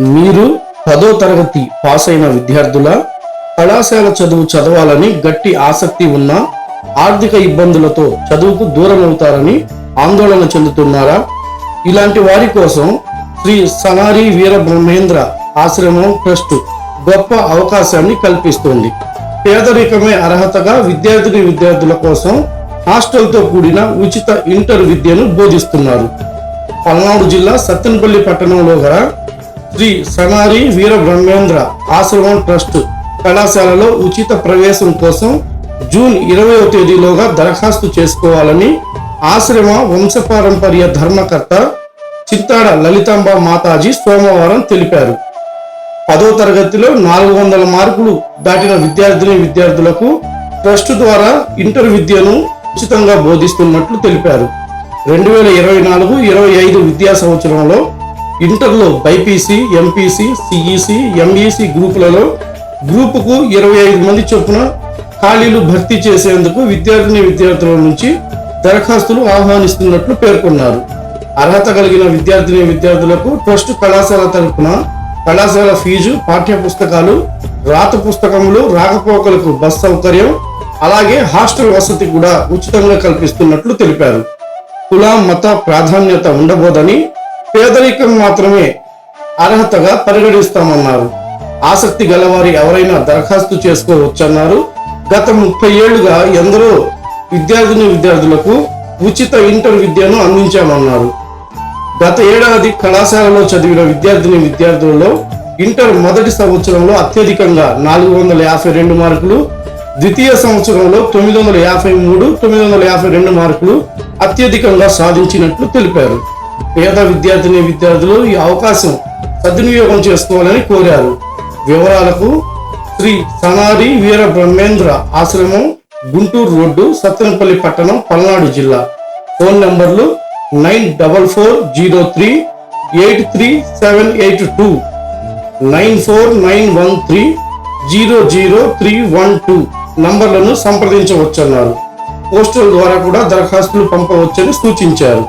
మీరు పదో తరగతి పాస్ అయిన విద్యార్థుల కళాశాల చదువు చదవాలని గట్టి ఆసక్తి ఉన్న ఆర్థిక ఇబ్బందులతో చదువుకు దూరం అవుతారని ఆందోళన చెందుతున్నారా? ఇలాంటి వారి కోసం శ్రీ సనారి వీర బ్రహ్మేంద్ర ఆశ్రమం ట్రస్ట్ గొప్ప అవకాశాన్ని కల్పిస్తుంది. పేదరికమే అర్హతగా విద్యార్థిని విద్యార్థుల కోసం హాస్టల్తో కూడిన ఉచిత ఇంటర్ విద్యను బోధిస్తున్నారు. పల్నాడు జిల్లా సత్తెనపల్లి పట్టణంలో గల శ్రీ సనారి వీర బ్రహ్మేంద్ర ఆశ్రమం ట్రస్ట్ కళాశాలలో ఉచిత ప్రవేశం కోసం జూన్ ఇరవయో తేదీలోగా దరఖాస్తు చేసుకోవాలని ఆశ్రమ వంశపారంపర్య ధర్మకర్త చిత్తాడ లలితాంబ మాతాజీ సోమవారం తెలిపారు. పదో తరగతిలో నాలుగు వందల మార్కులు దాటిన విద్యార్థిని విద్యార్థులకు ట్రస్ట్ ద్వారా ఇంటర్ విద్యను ఉచితంగా బోధిస్తున్నట్లు తెలిపారు. రెండు వేల ఇరవై నాలుగు ఇరవై ఐదు విద్యా సంవత్సరంలో ఇంటర్లో బైపీసీ ఎంపీసీ సిఈసి ఎంఈసి గ్రూపులలో గ్రూపుకు ఇరవై ఐదు మంది చొప్పున ఖాళీలు భర్తీ చేసేందుకు విద్యార్థిని విద్యార్థుల నుంచి దరఖాస్తులు ఆహ్వానిస్తున్నట్లు పేర్కొన్నారు. అర్హత కలిగిన విద్యార్థిని విద్యార్థులకు ట్రస్ట్ కళాశాల తరపున కళాశాల ఫీజు పాఠ్య పుస్తకాలు రాత పుస్తకములు రాకపోకలకు బస్ సౌకర్యం అలాగే హాస్టల్ వసతి కూడా ఉచితంగా కల్పిస్తున్నట్లు తెలిపారు. కుల మత ప్రాధాన్యత ఉండబోదని పేదరికం మాత్రమే అర్హతగా పరిగణిస్తామన్నారు. ఆసక్తి గలవారి ఎవరైనా దరఖాస్తు చేసుకోవచ్చన్నారు. గత ముప్పై ఏళ్ళుగా ఎందరో విద్యార్థిని విద్యార్థులకు ఉచిత ఇంటర్ విద్యను అందించామన్నారు. గత ఏడాది కళాశాలలో చదివిన విద్యార్థిని విద్యార్థులలో ఇంటర్ మొదటి సంవత్సరంలో అత్యధికంగా నాలుగు వందల యాభై రెండు మార్కులు ద్వితీయ సంవత్సరంలో తొమ్మిది వందల యాభై మూడు తొమ్మిది వందల యాభై రెండు మార్కులు అత్యధికంగా సాధించినట్లు తెలిపారు. పేద విద్యార్థిని విద్యార్థులు ఈ అవకాశం సద్వినియోగం చేసుకోవాలని కోరారు. వివరాలకు శ్రీ సనారి వీర బ్రహ్మేంద్ర ఆశ్రమం గుంటూరు రోడ్డు సత్తెనపల్లి పట్టణం పల్నాడు జిల్లా. ఫోన్ నంబర్లు nine double four zero three eight three seven eight two nine four nine one three zero zero three one two నంబర్లను సంప్రదించవచ్చన్నారు. పోస్టల్ ద్వారా కూడా దరఖాస్తులు పంపవచ్చని సూచించారు.